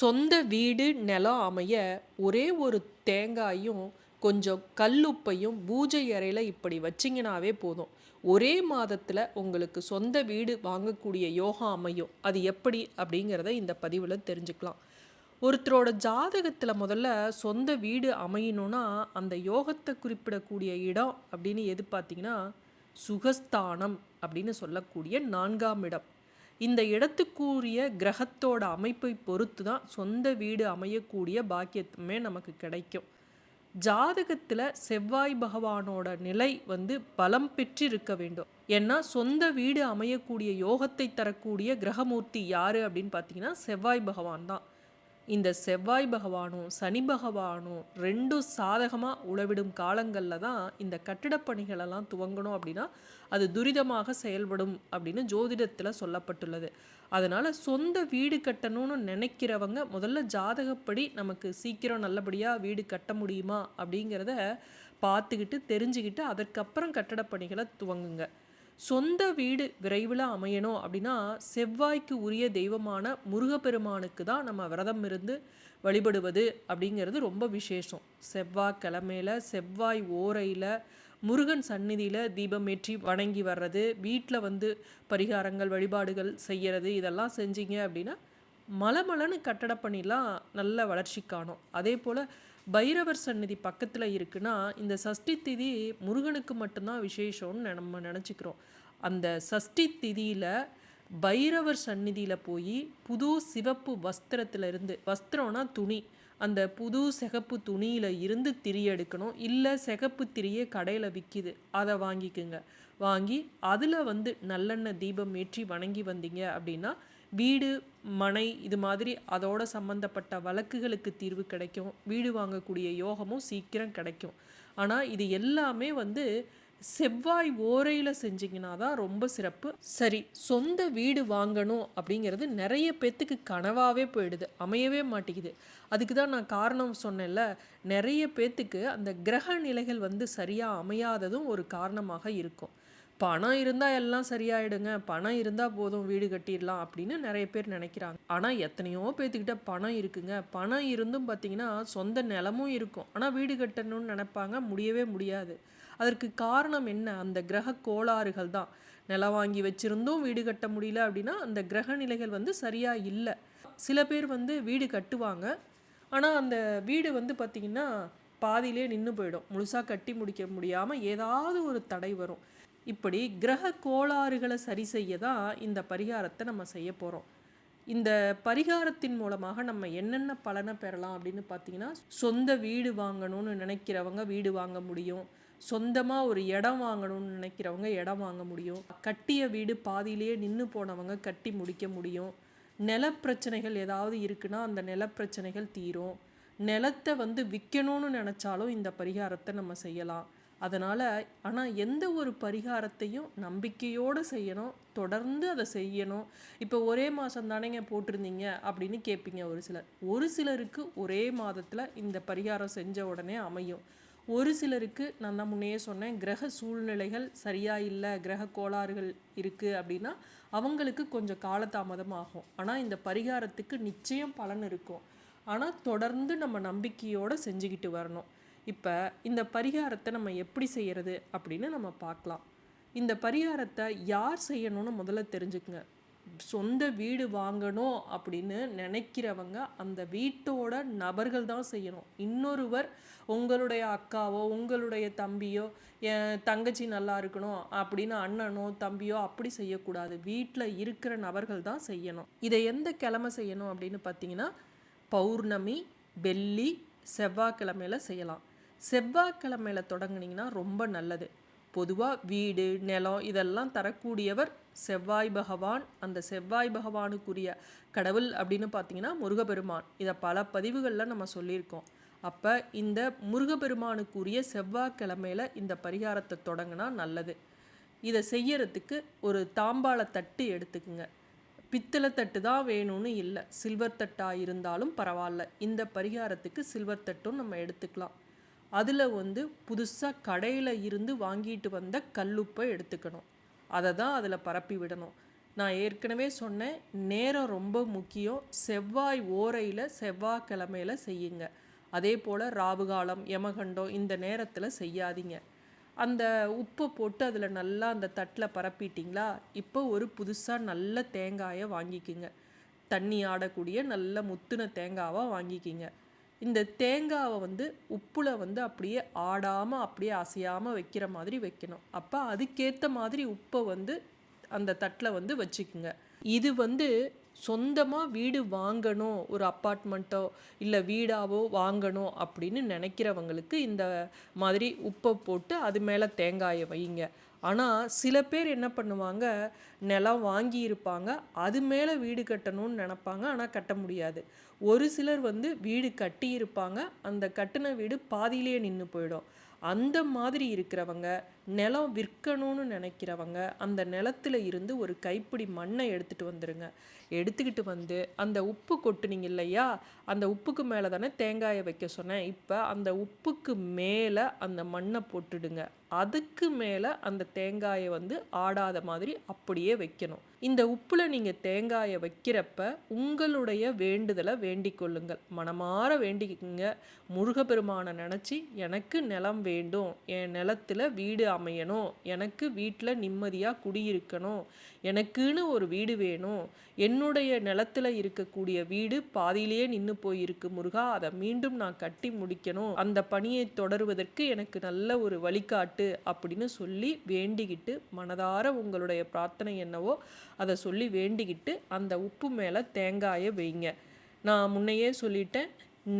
சொந்த வீடு நிலம் அமைய ஒரே ஒரு தேங்காயும் கொஞ்சம் கல்லுப்பையும் பூஜை அறையில் இப்படி வச்சிங்கனாவே போதும். ஒரே மாதத்தில் உங்களுக்கு சொந்த வீடு வாங்கக்கூடிய யோகா அமையும். அது எப்படி அப்படிங்கிறத இந்த பதிவில் தெரிஞ்சுக்கலாம். ஒருத்தரோட ஜாதகத்தில் முதல்ல சொந்த வீடு அமையணும்னா அந்த யோகத்தை குறிப்பிடக்கூடிய இடம் அப்படின்னு எது பார்த்தீங்கன்னா சுகஸ்தானம் அப்படின்னு சொல்லக்கூடிய நான்காம் இடம். இந்த இடத்துக்குரிய கிரகத்தோட அமைப்பை பொறுத்து தான் சொந்த வீடு அமையக்கூடிய பாக்கியத்துமே நமக்கு கிடைக்கும். ஜாதகத்தில் செவ்வாய் பகவானோட நிலை வந்து பலம் பெற்று இருக்க வேண்டும். ஏன்னா சொந்த வீடு அமையக்கூடிய யோகத்தை தரக்கூடிய கிரகமூர்த்தி யாரு அப்படின்னு பார்த்தீங்கன்னா செவ்வாய் பகவான் தான். இந்த செவ்வாய் பகவானும் சனி பகவானும் ரெண்டும் சாதகமாக உழவிடும் காலங்களில் தான் இந்த கட்டிடப் பணிகளெல்லாம் துவங்கணும் அப்படின்னா அது துரிதமாக செயல்படும் அப்படின்னு ஜோதிடத்தில் சொல்லப்பட்டுள்ளது. அதனால் சொந்த வீடு கட்டணும்னு நினைக்கிறவங்க முதல்ல ஜாதகப்படி நமக்கு சீக்கிரம் நல்லபடியாக வீடு கட்ட முடியுமா அப்படிங்கிறத பார்த்துக்கிட்டு தெரிஞ்சுக்கிட்டு அதற்கப்புறம் கட்டடப் பணிகளை துவங்குங்க. சொந்த வீடு விரைவில் அமையணும் அப்படின்னா செவ்வாய்க்கு உரிய தெய்வமான முருகப்பெருமானுக்கு தான் நம்ம விரதம் இருந்து வழிபடுவது அப்படிங்கிறது ரொம்ப விசேஷம். செவ்வாய்க்கிழமையில் செவ்வாய் ஓரையில் முருகன் சந்நிதியில் தீபமேற்றி வணங்கி வர்றது வீட்டில் வந்து பரிகாரங்கள் வழிபாடுகள் செய்கிறது இதெல்லாம் செஞ்சீங்க அப்படின்னா மலமலன்னு கட்டட பண்ணிலாம் நல்ல வளர்ச்சி காணும். அதே போல் பைரவர் சந்நிதி பக்கத்தில் இருக்குன்னா இந்த சஷ்டி திதி முருகனுக்கு மட்டும்தான் விசேஷம்னு நம்ம நினச்சிக்கிறோம். அந்த சஷ்டி திதியில் பைரவர் சந்நிதியில் போய் புது சிவப்பு வஸ்திரத்துல இருந்து வஸ்திரம்னா துணி. அந்த புது சிகப்பு துணியில் இருந்து திரி எடுக்கணும். இல்லை சிகப்பு திரியே கடையில் விற்கிது அதை வாங்கிக்குங்க. வாங்கி அதில் வந்து நல்லெண்ணெய் தீபம் ஏற்றி வணங்கி வந்தீங்க அப்படின்னா வீடு மனை இது மாதிரி அதோட சம்மந்தப்பட்ட வழக்குகளுக்கு தீர்வு கிடைக்கும். வீடு வாங்கக்கூடிய யோகமும் சீக்கிரம் கிடைக்கும். ஆனால் இது எல்லாமே வந்து செவ்வாய் ஓரையில் செஞ்சிங்கன்னா தான் ரொம்ப சிறப்பு. சரி சொந்த வீடு வாங்கணும் அப்படிங்கிறது நிறைய பேர்த்துக்கு கனவாகவே போயிடுது அமையவே மாட்டேங்குது. அதுக்கு தான் நான் காரணம் சொன்னேன்ல நிறைய பேர்த்துக்கு அந்த கிரக நிலைகள் வந்து சரியாக அமையாததும் ஒரு காரணமாக இருக்கும். பணம் இருந்தால் எல்லாம் சரியாயிடுங்க பணம் இருந்தால் போதும் வீடு கட்டிடலாம் அப்படின்னு நிறைய பேர் நினைக்கிறாங்க. ஆனால் எத்தனையோ பேர்த்துக்கிட்ட பணம் இருக்குங்க. பணம் இருந்தும் பார்த்தீங்கன்னா சொந்த நிலமும் இருக்கும். ஆனால் வீடு கட்டணும்னு நினைப்பாங்க. முடியவே முடியாது. அதற்கு காரணம் என்ன? அந்த கிரக கோளாறுகள் தான். நிலம் வாங்கி வச்சுருந்தும் வீடு கட்ட முடியல அப்படின்னா அந்த கிரக நிலைகள் வந்து சரியாக இல்லை. சில பேர் வந்து வீடு கட்டுவாங்க. ஆனால் அந்த வீடு வந்து பார்த்திங்கன்னா பாதியிலே நின்று போயிடும். முழுசாக கட்டி முடிக்க முடியாமல் ஏதாவது ஒரு தடை வரும். இப்படி கிரக கோளாறுகளை சரி செய்ய தான் இந்த பரிகாரத்தை நம்ம செய்ய போகிறோம் இந்த பரிகாரத்தின் மூலமாக நம்ம என்னென்ன பலனை பெறலாம் அப்படின்னு பார்த்தீங்கன்னா சொந்த வீடு வாங்கணும்னு நினைக்கிறவங்க வீடு வாங்க முடியும். சொந்தமாக ஒரு இடம் வாங்கணும்னு நினைக்கிறவங்க இடம் வாங்க முடியும். கட்டிய வீடு பாதியிலேயே நின்று போனவங்க கட்டி முடிக்க முடியும். நிலப்பிரச்சனைகள் ஏதாவது இருக்குன்னா அந்த நிலப்பிரச்சனைகள் தீரும். நிலத்தை வந்து விற்கணும்னு நினச்சாலும் இந்த பரிகாரத்தை நம்ம செய்யலாம். அதனால் ஆனால் எந்த ஒரு பரிகாரத்தையும் நம்பிக்கையோடு செய்யணும். தொடர்ந்து அதை செய்யணும். இப்போ ஒரே மாதம் தானேங்க போட்டிருந்தீங்க அப்படின்னு கேட்பீங்க ஒரு சிலர். ஒரு சிலருக்கு ஒரே மாதத்தில் இந்த பரிகாரம் செஞ்ச உடனே அமையும். ஒரு சிலருக்கு நான் தான் முன்னையே சொன்னேன் கிரக சூழ்நிலைகள் சரியாக இல்லை கிரக கோளாறுகள் இருக்குது அப்படின்னா அவங்களுக்கு கொஞ்சம் காலதாமதம் ஆகும். ஆனால் இந்த பரிகாரத்துக்கு நிச்சயம் பலன் இருக்கும். ஆனால் தொடர்ந்து நம்ம நம்பிக்கையோடு செஞ்சுக்கிட்டு வரணும். இப்போ இந்த பரிகாரத்தை நம்ம எப்படி செய்கிறது அப்படின்னு நம்ம பார்க்கலாம். இந்த பரிகாரத்தை யார் செய்யணும்னு முதல்ல தெரிஞ்சுக்குங்க. சொந்த வீடு வாங்கணும் அப்படின்னு நினைக்கிறவங்க அந்த வீட்டோட நபர்கள் தான் செய்யணும். இன்னொருவர் உங்களுடைய அக்காவோ உங்களுடைய தம்பியோ என் தங்கச்சி நல்லா இருக்கணும் அப்படின்னு அண்ணனோ தம்பியோ அப்படி செய்யக்கூடாது. வீட்டில் இருக்கிற நபர்கள் தான் செய்யணும். இதை எந்த கிழமை செய்யணும் அப்படின்னு பார்த்தீங்கன்னா பௌர்ணமி வெள்ளி செவ்வாய்க்கிழமையில் செய்யலாம். செவ்வாய்க்கிழமையில் தொடங்குனீங்கன்னா ரொம்ப நல்லது. பொதுவாக வீடு நிலம் இதெல்லாம் தரக்கூடியவர் செவ்வாய் பகவான். அந்த செவ்வாய் பகவானுக்குரிய கடவுள் அப்படின்னு பார்த்தீங்கன்னா முருகப்பெருமான். இதை பல பதிவுகளில் நம்ம சொல்லியிருக்கோம். அப்போ இந்த முருகப்பெருமானுக்குரிய செவ்வாய்க்கிழமையில் இந்த பரிகாரத்தை தொடங்கினா நல்லது. இதை செய்யறதுக்கு ஒரு தாம்பாள தட்டு எடுத்துக்குங்க. பித்தளை தட்டு தான் வேணும்னு இல்லை. சில்வர் தட்டாக இருந்தாலும் பரவாயில்ல. இந்த பரிகாரத்துக்கு சில்வர் தட்டும் நம்ம எடுத்துக்கலாம். அதில் வந்து புதுசாக கடையில் இருந்து வாங்கிட்டு வந்த கல்லுப்பை எடுத்துக்கணும். அதை தான் அதில் பரப்பி விடணும். நான் ஏற்கனவே சொன்னேன் நேரம் ரொம்ப முக்கியம். செவ்வாய் ஓரையில் செவ்வாய்க்கிழமையில செய்யுங்க. அதே போல் ராவுகாலம் யமகண்டம் இந்த நேரத்தில் செய்யாதீங்க. அந்த உப்பை போட்டு அதில் நல்லா அந்த தட்டில் பரப்பிட்டிங்களா? இப்போ ஒரு புதுசாக நல்ல தேங்காயை வாங்கிக்கிங்க. தண்ணி ஆடக்கூடிய நல்ல முத்துன தேங்காவாக வாங்கிக்கிங்க. இந்த தேங்காவை வந்து உப்பில் வந்து அப்படியே ஆடாமல் அப்படியே அசையாமல் வைக்கிற மாதிரி வைக்கணும். அப்போ அதுக்கேற்ற மாதிரி உப்பை வந்து அந்த தட்டில் வந்து வச்சுக்குங்க. இது வந்து சொந்தமாக வீடு வாங்கணும் ஒரு அப்பார்ட்மெண்ட்டோ இல்லை வீடாவோ வாங்கணும் அப்படின்னு நினைக்கிறவங்களுக்கு இந்த மாதிரி உப்பை போட்டு அது மேலே தேங்காயை வைங்க. ஆனால் சில பேர் என்ன பண்ணுவாங்க? நிலம் வாங்கி இருப்பாங்க. அது மேலே வீடு கட்டணும்னு நினப்பாங்க. ஆனால் கட்ட முடியாது. ஒரு சிலர் வந்து வீடு கட்டியிருப்பாங்க அந்த கட்டின வீடு பாதியிலேயே நின்று போயிடும். அந்த மாதிரி இருக்கிறவங்க நிலம் விற்கணும்னு நினைக்கிறவங்க அந்த நிலத்துல இருந்து ஒரு கைப்பிடி மண்ணை எடுத்துகிட்டு வந்துடுங்க எடுத்துக்கிட்டு வந்து அந்த உப்பு கொட்டுனீங்க இல்லையா? அந்த உப்புக்கு மேலே தானே தேங்காயை வைக்க சொன்னேன். இப்போ அந்த உப்புக்கு மேலே அந்த மண்ணை போட்டுடுங்க. அதுக்கு மேலே அந்த தேங்காயை வந்து ஆடாத மாதிரி அப்படியே வைக்கணும். இந்த உப்பில் நீங்கள் தேங்காயை வைக்கிறப்ப உங்களுடைய வேண்டுதலை வேண்டிக் கொள்ளுங்கள். மனமாற வேண்டிக்கங்க. முருகப்பெருமானை நினச்சி எனக்கு நிலம் வேண்டும். என் நிலத்தில் வீடு அமையணும். எனக்கு வீட்டில் நிம்மதியாக குடியிருக்கணும். எனக்குன்னு ஒரு வீடு வேணும். என்னுடைய நிலத்தில் இருக்கக்கூடிய வீடு பாதியிலேயே நின்று போயிருக்கு முருகா. அதை மீண்டும் நான் கட்டி முடிக்கணும். அந்த பணியை தொடருவதற்கு எனக்கு நல்ல ஒரு வழிகாட்டு அப்படின்னு சொல்லி வேண்டிக்கிட்டு மனதார உங்களுடைய பிரார்த்தனை என்னவோ அதை சொல்லி வேண்டிக்கிட்டு அந்த உப்பு மேலே தேங்காயை வைங்க. நான் முன்னையே சொல்லிட்டேன்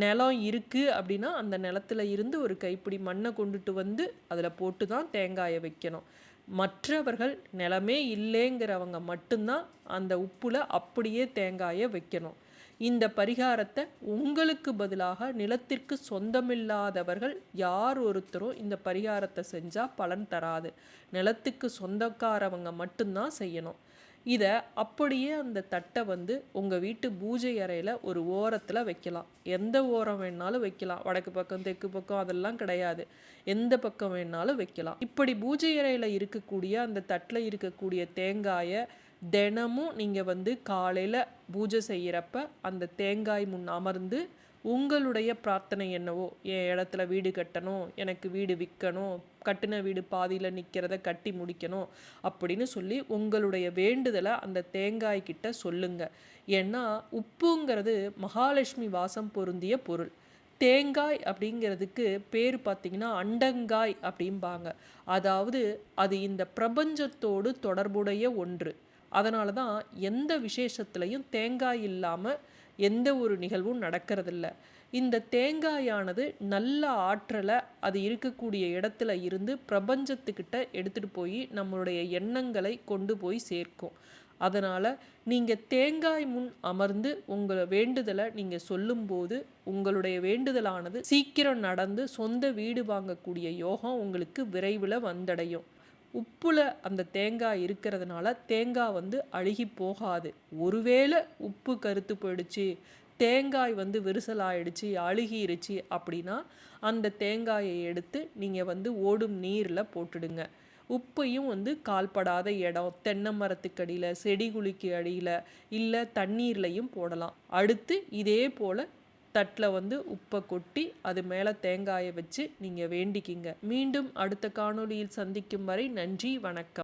நிலம் இருக்குது அப்படின்னா அந்த நிலத்துல இருந்து ஒரு கைப்பிடி மண்ணை கொண்டுட்டு வந்து அதில் போட்டு தான் தேங்காயை வைக்கணும். மற்றவர்கள் நிலமே இல்லைங்கிறவங்க மட்டும்தான் அந்த உப்புல அப்படியே தேங்காயை வைக்கணும். இந்த பரிகாரத்தை உங்களுக்கு பதிலாக நிலத்திற்கு சொந்தமில்லாதவர்கள் யார் ஒருத்தரும் இந்த பரிகாரத்தை செஞ்சால் பலன் தராது. நிலத்துக்கு சொந்தக்காரவங்க மட்டும்தான் செய்யணும். இதை அப்படியே அந்த தட்டை வந்து உங்கள் வீட்டு பூஜை அறையில் ஒரு ஓரத்தில் வைக்கலாம். எந்த ஓரம் வேணாலும் வைக்கலாம். வடக்கு பக்கம் தெற்கு பக்கம் அதெல்லாம் கிடையாது. எந்த பக்கம் வேணாலும் வைக்கலாம். இப்படி பூஜை அறையில் இருக்கக்கூடிய அந்த தட்டில் இருக்கக்கூடிய தேங்காயை தினமும் நீங்கள் வந்து காலையில் பூஜை செய்கிறப்ப அந்த தேங்காய் முன் அமர்ந்து உங்களுடைய பிரார்த்தனை என்னவோ என் இடத்துல வீடு கட்டணும் எனக்கு வீடு விற்கணும் கட்டின வீடு பாதியில் நிற்கிறத கட்டி முடிக்கணும் அப்படின்னு சொல்லி உங்களுடைய வேண்டுதலை அந்த தேங்காய்கிட்ட சொல்லுங்கள் சொல்லுங்க. ஏன்னா உப்புங்கிறது மகாலட்சுமி வாசம் பொருந்திய பொருள். தேங்காய் அப்படிங்கிறதுக்கு பேர் பார்த்திங்கன்னா அண்டங்காய் அப்படிம்பாங்க. அதாவது அது இந்த பிரபஞ்சத்தோடு தொடர்புடைய ஒன்று. அதனால தான் எந்த விசேஷத்துலையும் தேங்காய் இல்லாமல் எந்த ஒரு நிகழ்வும் நடக்கிறதில்ல. இந்த தேங்காயானது நல்ல ஆற்றலை அது இருக்கக்கூடிய இடத்துல இருந்து பிரபஞ்சத்துக்கிட்ட எடுத்துகிட்டு போய் நம்மளுடைய எண்ணங்களை கொண்டு போய் சேர்க்கும். அதனால் நீங்கள் தேங்காய் முன் அமர்ந்து உங்களை வேண்டுதலை நீங்கள் சொல்லும்போது உங்களுடைய வேண்டுதலானது சீக்கிரம் நடந்து சொந்த வீடு வாங்கக்கூடிய யோகம் உங்களுக்கு விரைவில் வந்தடையும். உப்பில் அந்த தேங்காய் இருக்கிறதுனால தேங்காய் வந்து அழுகி போகாது. ஒருவேளை உப்பு கருத்து போயிடுச்சு தேங்காய் வந்து விரிசலாயிடுச்சு அழுகிருச்சு அப்படின்னா அந்த தேங்காயை எடுத்து நீங்கள் வந்து ஓடும் நீரில் போட்டுடுங்க. உப்பையும் வந்து கால்படாத இடம் தென்னை மரத்துக்கு அடியில் செடி குளிக்கு அடியில் இல்லை தண்ணீர்லையும் போடலாம். அடுத்து இதே போல் தட்டில் வந்து உப்பை கொட்டி அது மேலே தேங்காயை வச்சு நீங்கள் வேண்டிக்கிங்க. மீண்டும் அடுத்த காணொளியில் சந்திக்கும் வரை நன்றி வணக்கம்.